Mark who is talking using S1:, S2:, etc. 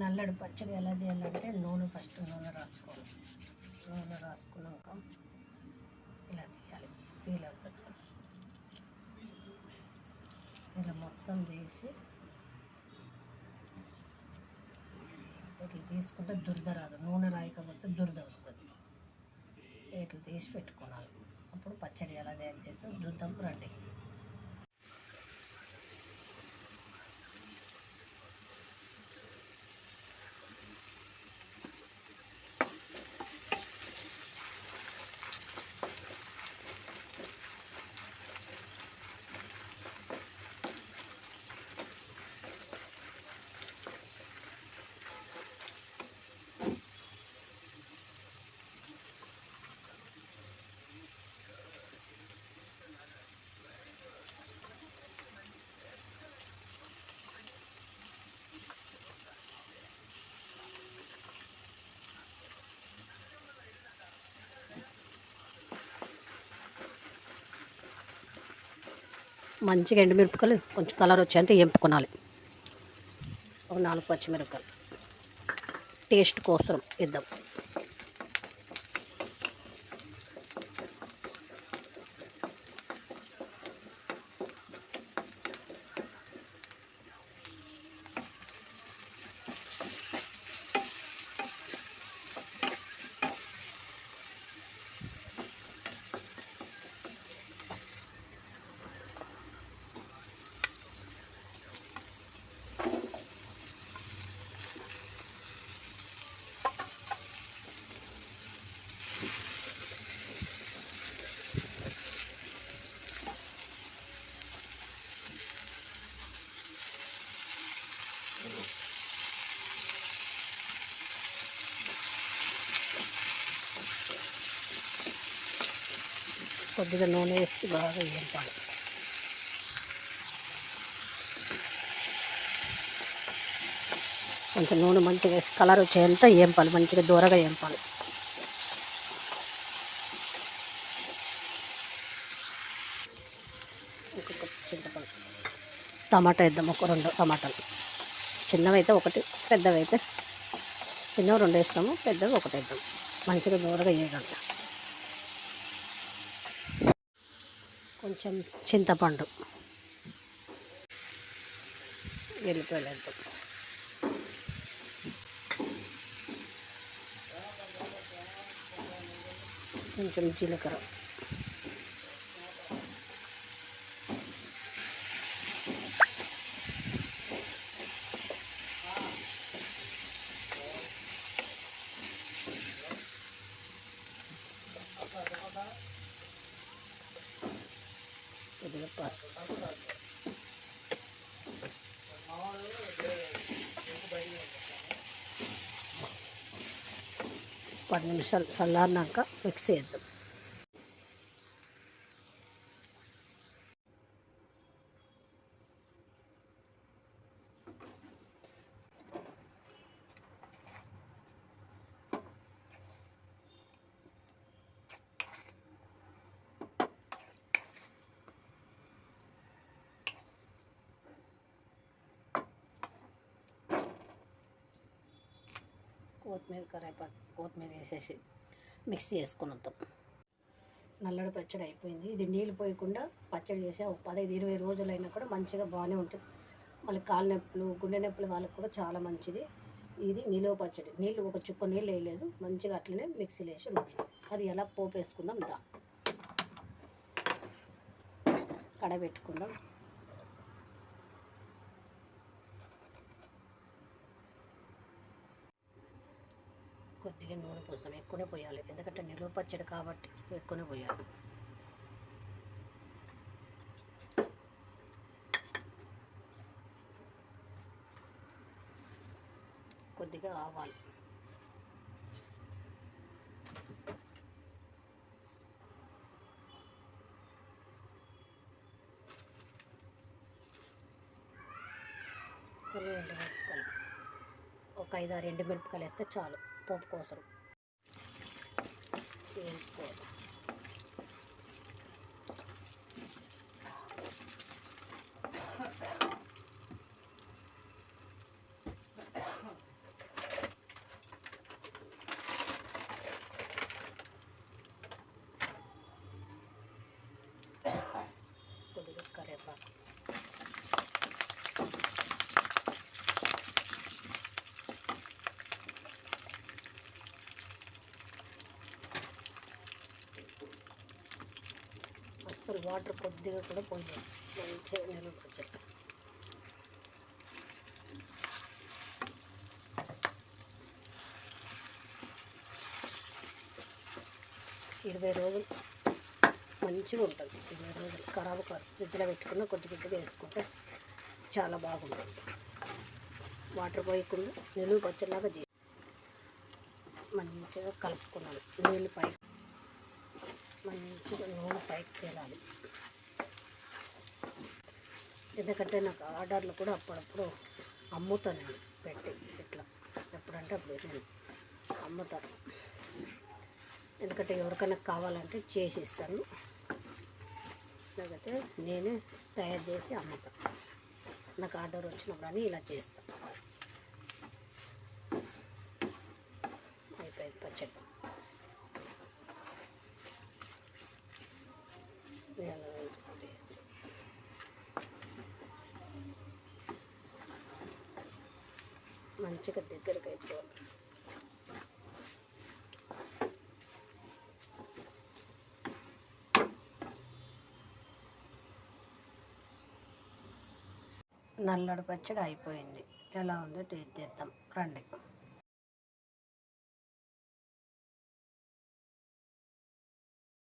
S1: నల్లడు పచ్చడి ఎలా చేయాలంటే నూనె ఫస్ట్ నూనె రాసుకోవాలి. నూనె రాసుకున్నాక ఇలా తీయాలి. పీలర్తో ఇలా మొత్తం తీసి ఇట్లా తీసుకుంటే దురద రాదు. నూనె రాయకపోతే దురద వస్తుంది. ఇట్లా తీసి పెట్టుకోవాలి. అప్పుడు పచ్చడి ఎలా తయారు చేస్తే చూద్దాం రండి. మంచిగా ఎండుమిరపకాయలు కొంచెం కలర్ వచ్చేంత ఎంపుకోనాలి ఒక నాలుగు పచ్చిమిరపకాయలు. టేస్ట్ కోసం ఇద్దాం. కొద్దిగా నూనె వేసి బాగా వేయించాలి కొంచెం నూనె మంచిగా వేసి కలర్ వచ్చేంత వేంపాలి మంచిగా దూరగా వేంపాలి. చింతపండు. టమాటా వేద్దాం ఒక రెండు టమాటాలు. చిన్నవైతే ఒకటి పెద్దవైతే చిన్నవి రెండు వేస్తాము పెద్దవి ఒకటి వేద్దాం. మంచిగా దూరగా వేయగలుగుతాం. కొంచెం చింతపండు. ఎల్లిపాయలు కొంచెం జీలకర్ర కొద్దిగా పసుపు పది నిమిషాలు చల్లారినాక మిక్స్ చేద్దాం. కొత్తిమీర కరేపాకు కొత్తిమీర వేసేసి మిక్స్ చేసుకుని వద్దాం నల్లడి పచ్చడి అయిపోయింది. ఇది నీళ్ళు పోయకుండా పచ్చడి చేసే ఒక పదహైదు ఇరవై రోజులైనా కూడా మంచిగా బాగానే ఉంటుంది. మళ్ళీ కాళ్ళ నొప్పులు గుండె నొప్పులు వాళ్ళకి కూడా చాలా మంచిది. ఇది నిలువ పచ్చడి. నీళ్ళు ఒక చుక్క నీళ్ళు వేయలేదు. మంచిగా అట్లనే మిక్సీలో వేసి నూనె అది ఎలా పోపు వేసుకుందాం దా. కడబెట్టుకుందాం. కొద్దిగా నూనె పోసాం ఎక్కువనే పోయాలి. ఎందుకంటే నిలువ పచ్చడి కాబట్టి ఎక్కువనే పోయాలి. కొద్దిగా ఆవాలు. కొన్ని ఎండుమిరపకాయలు. ఒక ఐదు ఆరు ఎండుమిరపకాయలు వేస్తే చాలు. పోపు కోసం. వేసుకోవాలి వాటర్ కొద్దిగా కూడా పోయలేదు మంచిగా నిలువ పచ్చడి ఇరవై రోజులు మంచిగా ఉంటుంది. ఇరవై రోజులు ఖరాబ్ కాదు. ఫ్రిడ్జ్లో పెట్టుకున్న కొద్ది కొద్దిగా వేసుకుంటే చాలా బాగుంటుంది. వాటర్ పోయకుండా నిలువ పచ్చలాగా చేసి మంచిగా కలుపుకున్నాను. నీళ్ళు పైకి మంచిగా నూనె పైకి తేలాలి. ఎందుకంటే నాకు ఆర్డర్లు కూడా అప్పుడప్పుడు అమ్ముతాను నేను పెట్టి ఇట్లా. ఎప్పుడంటే అప్పుడు నేను అమ్ముతాను. ఎందుకంటే ఎవరికైనా కావాలంటే చేసి ఇస్తాను. లేకపోతే నేనే తయారు చేసి అమ్ముతాను నాకు ఆర్డర్ వచ్చినప్పుడు అని ఇలా చేస్తాను అయిపోయింది పచ్చడి ఇలా వేసుకుంటే మంచిగా దగ్గరకు అయిపోవాలి. నల్లడి పచ్చడి అయిపోయింది. ఎలా ఉందో టేస్ట్ చేద్దాం. రండి.